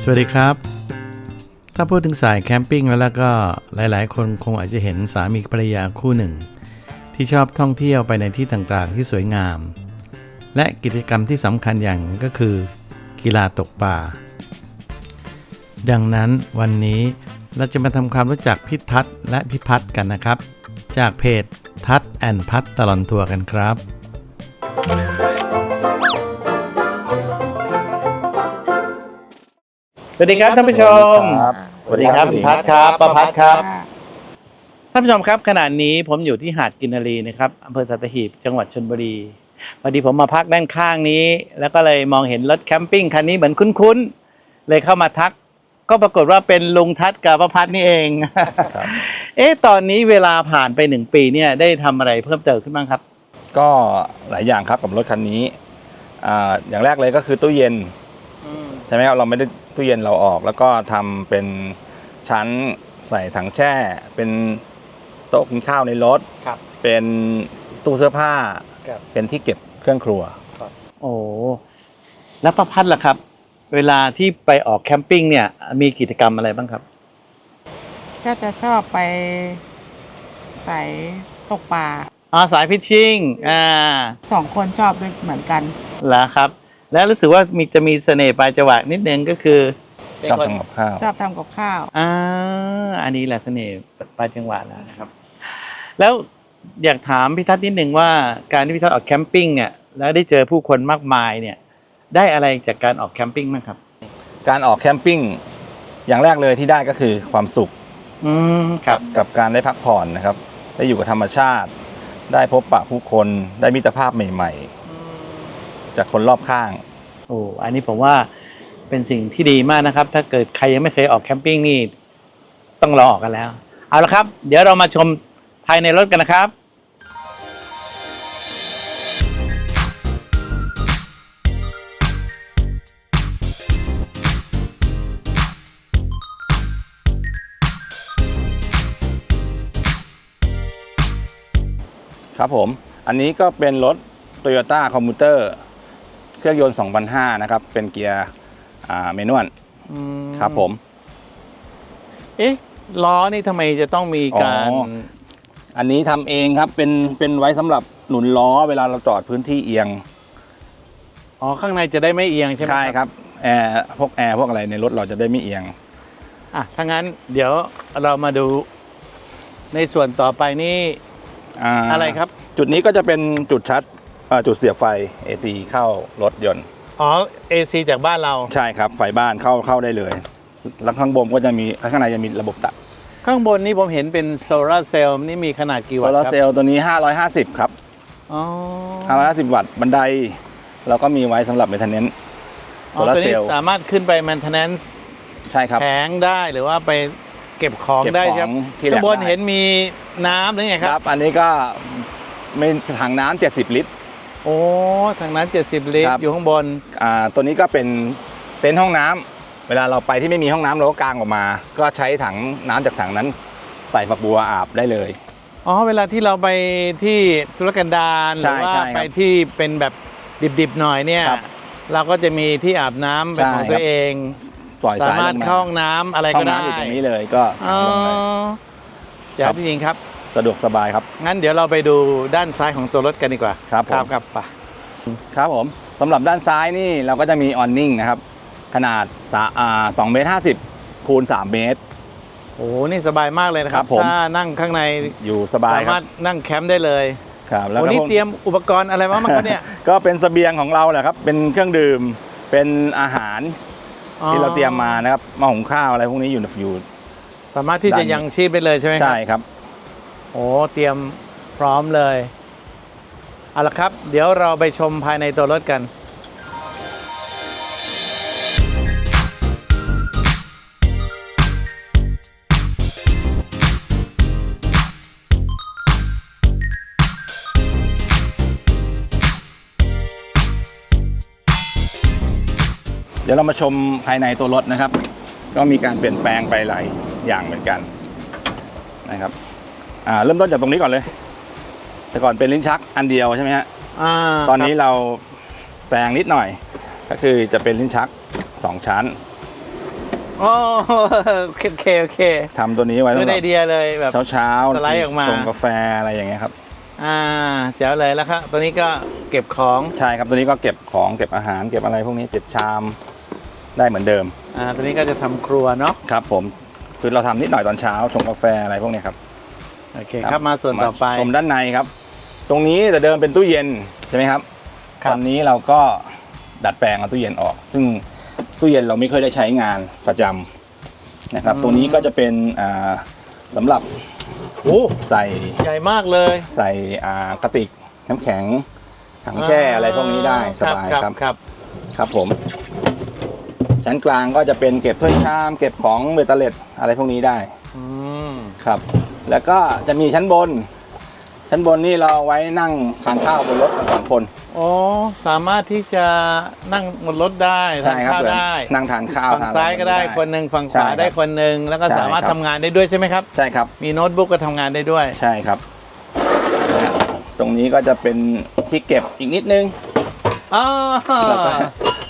สวัสดีครับ ถ้าพูดถึงสายแคมปิ้งแล้วก็หลายๆ คนคงอาจจะเห็นสามีภรรยาคู่หนึ่ง ที่ชอบท่องเที่ยวไปในที่ต่างๆ ที่สวยงาม และกิจกรรมที่สำคัญอย่างนึงก็คือ กีฬาตกปลาดังนั้นวันนี้เราจะมาทำความรู้จักพิทัศน์และพิพัฒน์กันนะครับ จากเพจทัศแอนพัฒตลอนทัวร์กันครับ วัสดีครับท่านผู้ชม สวัสดีครับคุณพัฒน์ครับประพัฒน์ครับ ท่านผู้ชมครับขณะนี้ผมอยู่ที่หาดกินนารีนะครับอำเภอสัตหีบจังหวัดชลบุรีพอดีผมมาพักด้านข้างนี้ แล้วก็เลยมองเห็นรถแคมปิ้งคันนี้เหมือนคุ้นๆ เลยเข้ามาทัก ก็ปรากฏว่าเป็นลุงทัศน์กับประพัฒน์นี่เองครับเอ๊ะตอนนี้เวลาผ่านไปหนึ่งปีเนี่ยได้ทำอะไรเพิ่มเติมขึ้นบ้างครับ ก็หลายอย่างครับกับรถคันนี้อ่าอย่างแรกเลยก็คือตู้เย็นใช่ไหมครับเราไม่ได้ตู้เย็นเราออก แล้วก็ทำเป็นชั้นใส่ถังแช่ เป็นโต๊ะกินข้าวในรถครับ เป็นตู้เสื้อผ้าครับเป็นที่เก็บเครื่องครัวโอ้แล้วประพัฒน์ล่ะครับ เวลาที่ไปออกแคมปิ้งเนี่ย มีกิจกรรมอะไรบ้างครับ ก็จะชอบไปใส่ตกปลาอ๋อสายพิชชิ่งอ่าสองคนชอบด้วยเหมือนกันแล้วครับ แล้วรู้สึกว่ามีจะมีเสน่ห์ปลายจังหวะนิดนึงก็คือชอบทำกับข้าวชอบทำกับข้าว อ่าอันนี้แหละเสน่ห์ปลายจังหวะแล้วนะครับ แล้วอยากถามพี่ทัศน์นิดนึงว่าการที่พี่ทัศน์ออกแคมปิ้งเนี่ยแล้วได้เจอผู้คนมากมายเนี่ย ได้อะไรจากการออกแคมปิ้งบ้างครับ การออกแคมปิ้งอย่างแรกเลยที่ได้ก็คือความสุขอืมครับ กับการได้พักผ่อนนะครับ ได้อยู่กับธรรมชาติ ได้พบปะผู้คนได้มิตรภาพใหม่ ๆ จากคนรอบข้าง โอ้อันนี้ผมว่าเป็นสิ่งที่ดีมากนะครับ ถ้าเกิดใครยังไม่เคยออกแคมปิ้งนี่ต้องรอออกกันแล้ว เอาละครับ เดี๋ยวเรามาชมภายในรถกันนะครับ ครับผม อันนี้ก็เป็นรถ Toyota c o m m u t e r เครื่องยนต์2005นะครับ เป็นเกียร์อ่าเมนวลครับผม เอ๊ะล้อนี่ทำไมจะต้องมีการอ๋อ อันนี้ทำเองครับ เป็นเป็นไว้สำหรับหนุนล้อเวลาเราจอดพื้นที่เอียงอ๋อข้างในจะได้ไม่เอียงใช่ไหมใช่ครับแอร์พวกแอร์พวกอะไรในรถเราจะได้ไม่เอียง อะถ้างั้นเดี๋ยวเรามาดูในส่วนต่อไปนี่าอะไรครับ จุดนี้ก็จะเป็นจุดชัด อ่าจุดเสียบไฟ AC เข้ารถยนต์ อ๋อ AC จากบ้านเรา ใช่ครับ ไฟบ้านเข้าเข้าได้เลย แล้วข้างบนก็จะมีข้างในจะมีระบบตัดข้างบนนี่ผมเห็นเป็นโซลาร์เซลล์นี่มีขนาดกี่โซวัตต์ลาร์ครัเซลล์ตัวนี้ 550 ครับ อ๋อ550 วัตต์บันได เราก็มีไว้สำหรับเมนเทนเนน อ๋อตัวนี้สามารถขึ้นไป maintenance ใช่ครับ แผงได้หรือว่าไปเก็บของเก็บได้ของครับที่แหลมข้างบนได้ เห็นมีน้ำหรือไงคครัรับ บ อันนี้ก็ไม่ถังน้ำ70 ลิตร โอ้ทางนั้น 70 ลิตครัรบ อยู่ข้างบน อ่าตัวนี้ก็เป็นเต็นท์ห้องน้ำเวลาเราไปที่ไม่มีห้องน้ำเราก็กางออกมา ก็ใช้ถังน้ำจากถังนั้นใส่ฝักบัวอาบได้เลย อ๋อ เวลาที่เราไปที่ธุรกันดารหใช่รือว่าใช่ครับไปที่เป็นแบบดิบๆหน่อยเนี่ย ครับเราก็จะมีที่อาบน้ำเป็นใช่ของคตัรับวเอง ปล่อยสาสายมารถลงมาเข้าห้องน้ำอะไรห้ก็องได้น้ำอยู่ตรงนี้เลยก็อ๋อลงไปแจ๋วจริงๆครับ สะดวกสบายครับ งั้นเดี๋ยวเราไปดูด้านซ้ายของตัวรถกันดีกว่า ครับผม ครับครับไปครับผมสำหรับด้านซ้ายนี่เราก็จะมีออนนิ่งนะครับ ขนาดสาอ่า2เมตร50คูณ3เมตร โอ้โหนี่สบายมากเลยนะครัครับบผม ถ้านั่งข้างในอยู่สบายสาคมารัรบถนั่งแคมป์ได้เลยครับแล้ววันก็นี้พวก เตรียมอุปกรณ์อะไรมาบ้างครับเนี่ย ก็เป็นเสบียงของเราแหละครับ เป็นเครื่องดื่ม เป็นอาหารที่เราเตรียมมานะครับมาหุงข้าวอะไรพวกนี้อยู่อยู่ สามารถที่ด้าจะนนี้ยังชีพได้เลยใช่ไหมครับใช่ครับ โอ้เตรียมพร้อมเลย เอาละครับ เดี๋ยวเราไปชมภายในตัวรถกัน เดี๋ยวเรามาชมภายในตัวรถนะครับ ก็มีการเปลี่ยนแปลงไปหลายอย่างเหมือนกันนะครับ อ่าเริ่มต้นจากตรงนี้ก่อนเลย แต่ก่อนเป็นลิ้นชักอันเดียวใช่ไหมฮะอ่าตอนนี้ครับเราแปลงนิดหน่อย ก็คือจะเป็นลิ้นชัก2ชั้นโอ้โอเคโอเคทำตัวนี้ไว้คือสำหไอรับเดียเลยแบบ เช้าเช้าๆสไลด์ออกมา ชงกาแฟอะไรอย่างเงี้ยครับ อ่าแจ๋วเลยแล้วครับตัวนี้ก็เก็บของใช่ครับตัวนี้ก็เก็บของเก็บอาหารเก็บอะไรพวกนี้เก็บชามได้เหมือนเดิม อ่าตัวนี้ก็จะทำครัวเนาะครับผมคือเราทำนิดหน่อยตอนเช้าชงกาแฟอะไรพวกเนี้ยครับ โอเคครับมาส่วนต่อไปมาชมด้านในครับ ตรงนี้แต่เดิมเป็นตู้เย็นใช่ไหมครับครับตอนนี้เราก็ดัดแปลงเอาตู้เย็นออก ซึ่งตู้เย็นเราไม่เคยได้ใช้งานประจำนะครับ ตัวนี้ก็จะเป็นอ่าสำหรับโอ้ใส่ใหญ่มากเลย ใส่อ่ากระติกน้ำแข็งถังแช่อะไรพวกนี้ได้สบายครับครับครับผม ชั้นกลางก็จะเป็นเก็บถ้วยชาม เก็บของเบตเตอร์เล็ดอะไรพวกนี้ได้อืมครับ แล้วก็จะมีชั้นบน ชั้นบนนี่เราเอาไว้นั่งทานข้าวบนรถกันสองคนโอ้สามารถที่จะนั่งบนรถได้ทานครัข้าวเหมือนได้ นั่งทานข้าวฝั่งทนซ้ายก็ได้อะรคนหนึ่งฝั่งขใช่วาครับได้คนหนึ่งแล้วก็ใช่สามารถครับทำงานได้ด้วยใช่ไหมครับใช่ครับ มีโน้ตบุ๊กก็ทำงานได้ด้วยใช่ครับนะฮะตรงนี้ก็จะเป็นที่เก็บอีกนิดนึงอ๋อแล้วก็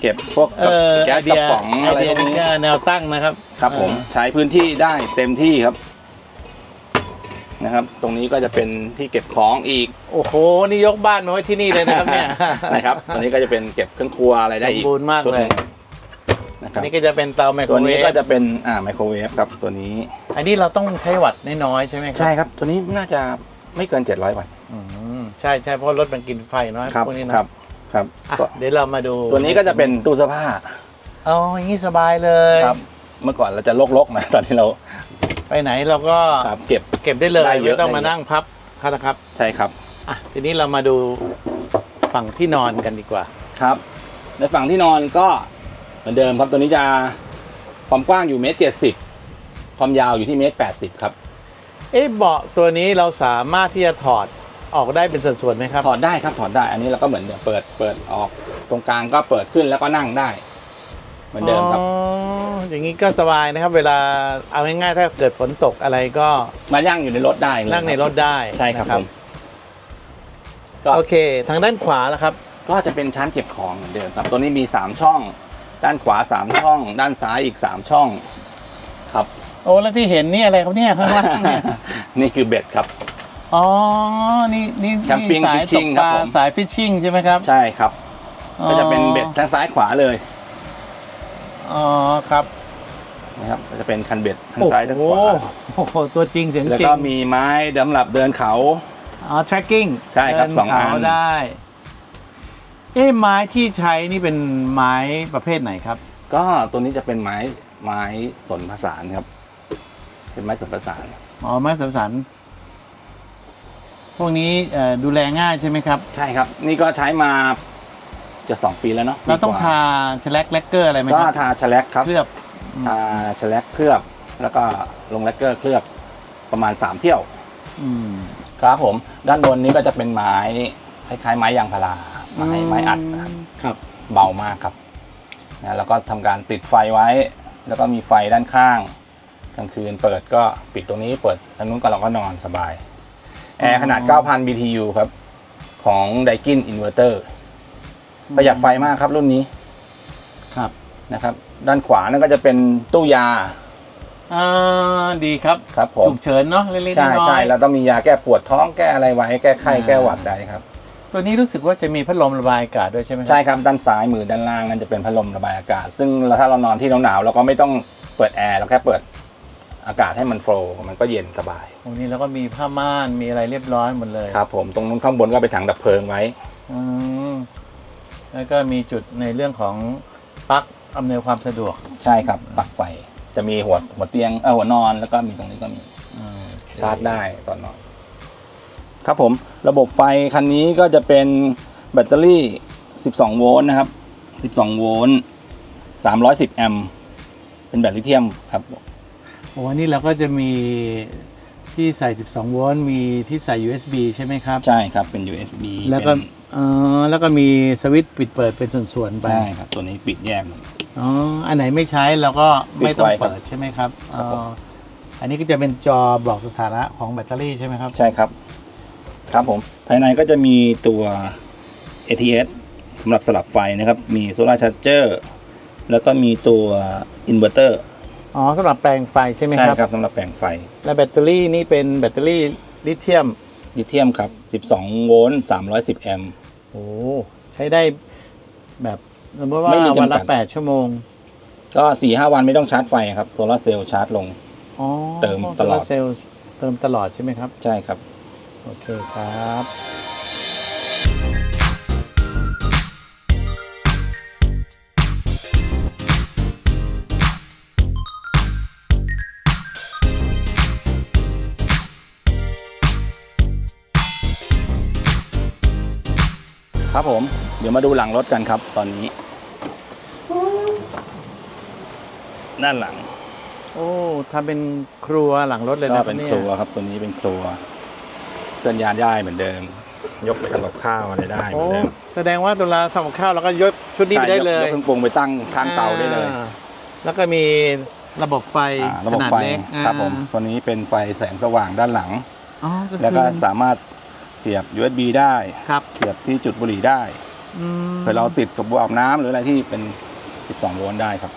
เก็บพวกเออแก๊ไอสเดีกยระป๋องไออะไรเดียพวกนี่นี้ก็แนวตั้งนะครับ ครับผมใช้พื้นที่ได้เต็มที่ครับ นะครับ ตรงนี้ก็จะเป็นที่เก็บของอีกโอ้โห นี่ยกบ้านมาไว้ที่นี่เลยนะครับเนี่ย นะครับตัวนี้ก็จะเป็นเก็บเครื่องครัวอะไรได้อีกสมบูรณ์มากชุดเลหยนึ่งนะครับนี่ก็จะเป็นเตาไมโครตัวเวนี้ฟก็จะเป็นอ่าไมโครเวฟครับตัวนี้ อันนี้เราต้องใช้วัตต์น้อยๆใช่ไหมครัใช่ครับ ตัวนี้น่าจะไม่เกิน 700วัตต์อืมใช่ใช่เพราะรถมันกินไฟน้อยครับพวกนี้นะครับครับอะก็เดี๋ยวเรามาดูตัวนี้ก็จะเป็นตู้เสื้อผ้าอ๋ออย่างนี้สบายเลย ครับ เมื่อก่อนเราจะลกๆหนะตอนที่เรา ไปไหนเราก็ครับเก็บ เก็บได้เลยได้เยอะไม่ต้องมาได้เยอะ นั่งพับครับนะครับใช่ครับอะทีนี้เรามาดูฝั่งที่นอนกันดีกว่า ครับ ในฝั่งที่นอนก็เหมือนเดิมครับตัวนี้จะความกว้างอยู่เมตรเจ็ดสิบความยาวอยู่ที่เมตรแปดสิบครับเอ๊ะเบาะตัวนี้เราสามารถที่จะถอดออกได้เป็นส่วนๆไหมครับถอดได้ครับถอดได้อันนี้เราก็เหมือนเดิมเปิดเปิดออกตรงกลางก็เปิดขึ้นแล้วก็นั่งได้ เหมือนเดิมครับ อ๋อ อย่างนี้ก็สบายนะครับ เวลาเอาง่ายๆถ้าเกิดฝนตกอะไรก็มาย่างอยู่ในรถได้เลยนั่งในรถได้ใช่ครับนะผมก็โอเค ทางด้านขวาแล้วครับ ก็จะเป็นชั้นเก็บของเหมือนเดิมครับ ตัวนี้มี 3 ช่อง ด้านขวา 3 ช่อง ด้านซ้ายอีก 3 ช่อง ครับ โอ้แล้วที่เห็นนี่อะไรครับเนี่ยข้างล่างเนี่ยนี่คือเบ็ดครับ อ๋อ นี่นี่แคมปิ้งนี่สายต fishing กปลาครับผม สายฟิชชิ่งใช่ไหมครับ ใช่ครับอ๋อก็จะเป็นเบ็ดทางซ้ายขวาเลย อ๋อครับนะครับก็จะเป็นคันเบ็ดทางซ้ายทางขวาโอ้โหตัวจริงเสียงแล้วจริงก็มีไม้สำหรับเดินเขาอ๋อ tracking ใช่ครับเดินสองอันเขาได้ เอ๊ะไม้ที่ใช้นี่เป็นไม้ประเภทไหนครับ ก็ตัวนี้จะเป็นไม้ไม้สนผสานครับ เป็นไม้สนผสานอ๋อไม้สัมสันพวกนี้เอ่อดูแลง่ายใช่ไหมครับ ใช่ครับ นี่ก็ใช้มา จะสองปีแล้วเนาะเราต้องปีกทาว่แฉลกแลกเกอร์อะไรไหมก็ครับทาแฉลกครับ เคลือบทาแฉลกเคลือบ แล้วก็ลงแลกเกอร์เคลือบประมาณ 3 เที่ยว อืม ครับผม ด้านบนนี้ก็จะเป็นไม้คล้ายๆ ไม้ยางพาราไม้ไม้อัดนะครับครับ เบามากครับนะแล้วก็ทำการติดไฟไว้ แล้วก็มีไฟด้านข้างกลางคืนเปิดก็ปิดตรงนี้เปิดทางนู้นก็เราก็นอนสบาย แอร์ขนาด 9,000 BTU ครับ ของ Daikin Inverter ประหยัดไฟมากครับรุ่นนี้ครับนะครับ ด้านขวานั่นก็จะเป็นตู้ยาอ่าดีครับครับผมฉุกเฉินเนาะเล็กๆใช่น้อยๆ ใช่เราต้องมียาแก้ปวดท้องแก้อะไรไว้ แก้ไข้อ่า แก้หวัดได้ครับ ตัวนี้รู้สึกว่าจะมีพัดลมระบายอากาศด้วยใช่ไหมครับ ใช่ครับด้านซ้ายมือด้านล่างนั่นจะเป็นพัดลมระบายอากาศ ซึ่งถ้าเรานอนที่หนาวๆเราก็ไม่ต้องเปิดแอร์เราแค่เปิดอากาศให้มันโฟลว์มันก็เย็นสบายโอ้นี่แล้วก็มีผ้าม่านมีอะไรเรียบร้อยหมดเลยครับผมตรงนู้นข้างบนก็เป็นถังดับเพลิงไว้ อืม แล้วก็มีจุดในเรื่องของปลั๊กอำนวยความสะดวกใช่ครับปลั๊กไฟจะมีหัวหัวเตียงเออหัวนอนแล้วก็มีตรงนี้ก็มีอืมโอเคชาร์จได้ตอนนอน ครับผมระบบไฟคันนี้ก็จะเป็นแบตเตอรี่ 12 โวลต์นะครับ 12 โวลต์ 310 แอมป์เป็นแบตลิเธียมครับโอ้อันนี่เราก็จะมีที่ใส่ 12 โวลต์ มีที่ใส่ USB ใช่ไหมครับ ใช่ครับ เป็น USB แล้วก็เป็นเออแล้วก็มีสวิตช์ปิดเปิดเป็นส่วนๆไป ใช่ครับ ตัวนี้ปิดแยกหมด อ๋อ อันไหนไม่ใช้เราก็ไม่ต้องปิดไว้ครับเปิดใช่ไหมครับครับผมอ๋ออันนี้ก็จะเป็นจอบอกสถานะของแบตเตอรี่ใช่ไหมครับ ใช่ครับ ครับผม ภายในก็จะมีตัว ATS สำหรับสลับไฟนะครับ มีโซลาร์ชาร์เจอร์แล้วก็มีตัวอินเวอร์เตอร์ อ๋อสำหรับแปลงไฟใช่ไหมใช่ครับครับสำหรับแปลงไฟ และแบตเตอรี่นี่เป็นแบตเตอรี่ลิเธียม ลิเธียมครับ 12 โวลต์ 310 แอมป์ โอ้ใช้ได้แบบสมมติว่าไม่มีจำกัด วันละแปดชั่วโมงก็4-5วันไม่ต้องชาร์จไฟครับโซลาร์เซลล์ชาร์จลง อ๋อเติมตลอด โซาร์เซลล์เติมตลอดใช่ไหมครับ ใช่ครับ โอเคครับ ครับผม เดี๋ยวมาดูหลังรถกันครับ ตอนนี้ ด้านหลังโอ้ทำเป็นครัวหลังรถเลยก็นะเป็นยครัวครับ ตัวนี้เป็นครัวเคลื่อนย้ายได้เหมือนเดิม ยกไปทำกับข้าวอะไรได้เหมืโอ้อนเดิมแสดงว่าตัวเราทำกับข้าวแล้วก็ยกชุดนี้ไปได้เลยใช่กเครื่องปรุงไปตั้งข้างเตาได้เลยอ่าแล้วก็มีระบบไฟอ่าระขบบนาดไฟเล็กครับผมอ่าตัวนี้เป็นไฟแสงสว่างด้านหลัง อ๋อก็คือแล้วก็สามารถ เสียบ USB ได้ ครับเสียบที่จุดบุหรี่ได้อืมเผื่อเราติดกับบัวอาบน้ำหรืออะไรที่เป็น 12 โวลต์ได้ครับ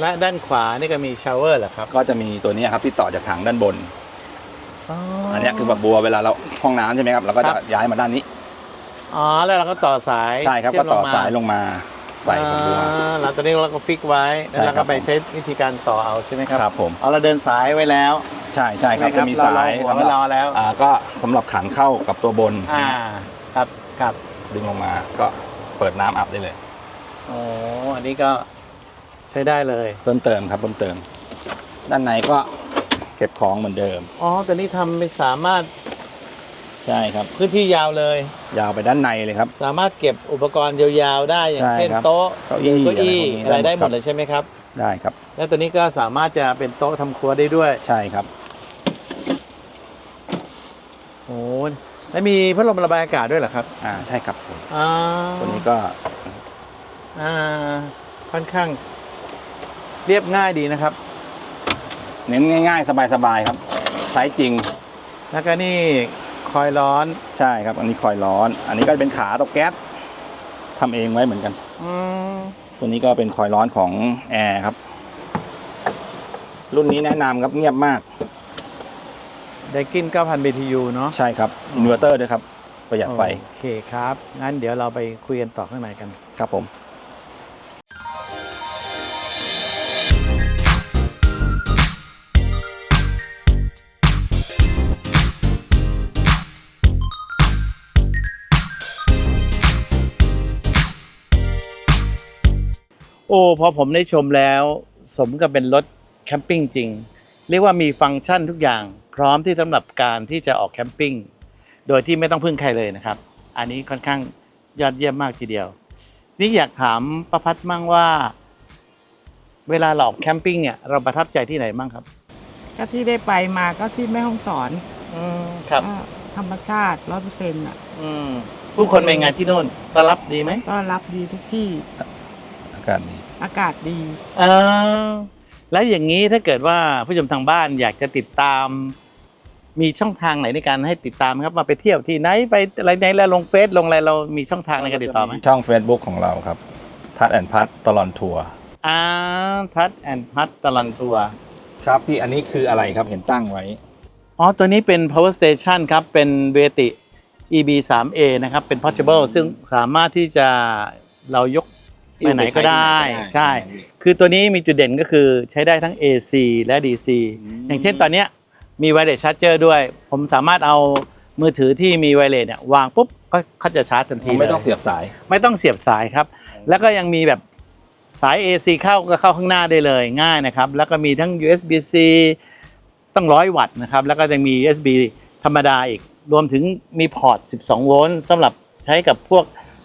และด้านขวานี่ก็มีชาวเวอร์เหรอครับก็จะมีตัวนี้ครับที่ต่อจากถังด้านบนอ๋ออัอันเนี้ยคือฝักบัวเวลาเราห้องน้ำใช่ไหมครับเราก็จะย้ายมาด้านนี้อ๋อแล้วเราก็ต่อสายใช่ครับเชื่ก็มต่อมสายลงมาใส่ฝักบัว อ่าแล้วตอนนี้เราก็ฟิกไว้ใช่แล้วเราครัก็บ ไปใช้วิธีการต่อเอาใช่ไหมครับครับผมอ๋อเราเดินสายไว้แล้ว ใช่ใช่ครับใช่ไหมจะมีสายเราเราหัวสำหรับรอแล้วอ่าก็สำหรับขันเข้ากับตัวบนอ่าครับครับดึงลงมาก็เปิดน้ำอาบได้เลยโอ้อันนี้ก็ใช้ได้เลยเพิ่มเติมครับเพิ่มเติม ด้านในก็เก็บของเหมือนเดิม อ๋อตัวนี้ทำไม่สามารถใช่ครับ พื้นที่ยาวเลย ยาวไปด้านในเลยครับ สามารถเก็บอุปกรณ์ยาวๆได้อย่างใช่เช่นครับโต๊ะเก้าอี้เก้าอี้อะอะไรไรพวกนี้ได้หมดครับเลยใช่ไหมครับ ได้ครับ แล้วตัวนี้ก็สามารถจะเป็นโต๊ะทำครัวได้ด้วย ใช่ครับ โอ้ แล้วมีพัดลมระบายอากาศด้วยเหรอครับอ่าใช่ครับผมอ่าตัวนี้ก็อ่าค่อนข้าง เรียบง่ายดีนะครับ เน้นง่าย ๆ สบายๆครับใช้จริง แล้วก็นี่คอยร้อนใช่ครับ อันนี้คอยร้อน อันนี้ก็เป็นขาเตาแก๊สทำเองไว้เหมือนกันอืมตัวนี้ก็เป็นคอยร้อนของแอร์ครับ รุ่นนี้แนะนำครับเงียบมาก ไดกิน9,000 BTU เนาะใช่ครับอินเวอร์เตอร์ด้วยครับ ประหยัดไฟ โอเคครับ งั้นเดี๋ยวเราไปคุยกันต่อข้างในกัน ครับผม โอ้พอผมได้ชมแล้ว สมกับเป็นรถแคมปิ้งจริง เรียกว่ามีฟังก์ชันทุกอย่างพ ร้อมที่สำหรับการที่จะออกแคมปิ้งโดยที่ไม่ต้องพึ่งใครเลยนะครับ อันนี้ค่อนข้างยอดเยี่ยมมากทีเดียว นี่อยากถามประพัดมั่งว่า เวลาเราออกแคมปิ้งเนี่ยเราประทับใจที่ไหนบ้างครับ ก็ที่ได้ไปมาก็ที่แม่ห้องสอนอืมครับก็ธรรมชาติร้อยเปอร์เซ็นต์อะอืมผู้คนเป็นไงที่โน่นต้อนรับดีไหมต้อนรับดีทุกที่อากาศดีอากาศดี เออแล้วอย่างนี้ถ้าเกิดว่าผู้ชมทางบ้านอยากจะติดตาม มีช่องทางไหนในการให้ติดตามครับว่าไปเที่ยวที่ไหนไปอะไรไหนแล้วลงเฟซลงอะไรเรามีช่องทางในการติดต่อไหมช่อง Facebook ของเราครับ ทัดแอนพัทตลอนทัวร์อ่าทัดแอนพัทตลันทัวร์ครับพี่อันนี้คืออะไรครับเห็นตั้งไว้ อ๋อ ตัวนี้เป็น power station ครับ เป็นเวติ EB 3 A นะครับ เป็น portable ซึ่งสามารถที่จะเรายกไปไหนก็ได้ ใช่ คือตัวนี้มีจุดเด่นก็คือใช้ได้ทั้ง AC และ DC อย่างเช่นตอนเนี้ย มี wireless charger ด้วย ผมสามารถเอามือถือที่มี wireless เนี่ยวางปุ๊บก็เขาจะชาร์จทันทีไม่ต้องลเสียบสาย ไม่ต้องเสียบสายครับ แล้วก็ยังมีแบบสาย AC เข้าก็เข้าข้างหน้าได้เลยง่ายนะครับ แล้วก็มีทั้ง USB-C ต้องร้อยวัตต์นะครับ แล้วก็ยังมี USB ธรรมดาอีก รวมถึงมีพอร์ต 12 โวลต์สำหรับใช้กับพวก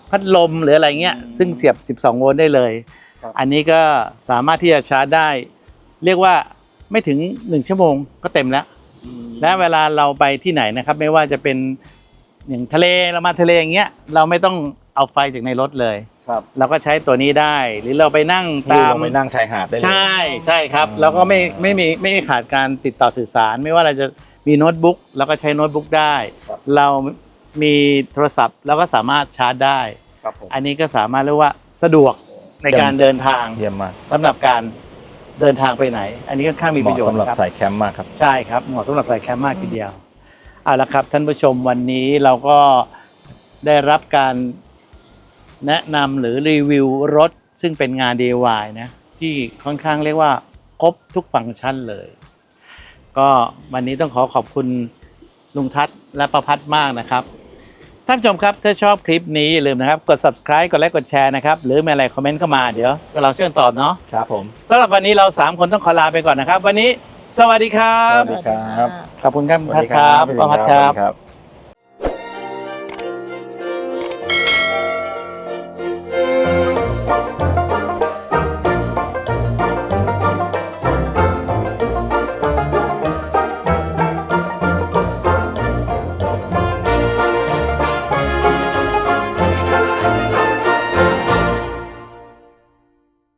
พัดลมหรืออะไรเงี้ย ซึ่งเสียบ 12 โวลต์ได้เลยครับอันนี้ก็สามารถที่จะชาร์จได้ เรียกว่าไม่ถึง 1 ชั่วโมงก็เต็มแล้ว และเวลาเราไปที่ไหนนะครับ ไม่ว่าจะเป็นอย่างทะเลเรามาทะเลอย่างเงี้ยเราไม่ต้องเอาไฟจากในรถเลยครับเราก็ใช้ตัวนี้ได้หรือเราไปนั่งตาตามมไปนั่งชายหาดได้เลยใช่ใช่ครับอืมแล้วก็ไม่ไม่มีไม่มีขาดการติดต่อสื่อสาร ไม่ว่าเราจะมีโน้ตบุ๊กเราก็ใช้โน้ตบุ๊กได้ เรามีโทรศัพท์เราก็สามารถชาร์จได้ครับผมอันนี้ก็สามารถเรียกว่าสะดวกในการเดินทางเยี่ยมมากสำหรับการ เดินทางไปไหน อันนี้ค่อนข้างมีเหประมาะโยชน์สำหรับนะครับใส่แคมป์มากครับ ใช่ครับเหมาะสำหรับใส่แคมป์มากทีเดียวเอาละครับท่านผู้ชมวันนี้เราก็ได้รับการแนะนำหรือรีวิวรถ ซึ่งเป็นงาน DIY นะที่ค่อนข้างเรียกว่าครบทุกฟังก์ชันเลย ก็วันนี้ต้องขอขอบคุณลุงทัศน์และประพัฒน์มากนะครับ ท่านผู้ชมครับ ถ้าชอบคลิปนี้อย่าลืมนะครับ กด subscribe กดไลค์กดแชร์นะครับ หรือมีอะไรคอมเมนต์เข้ามาเดี๋ยวเราเชิญตอบเนาะครับผมสำหรับวันนี้เรา 3 คนต้องขอลาไปก่อนนะครับ วันนี้ สวัสดีครับ สวัสดีครับ ขอบคุณครับพัดครับประพัดครับครับ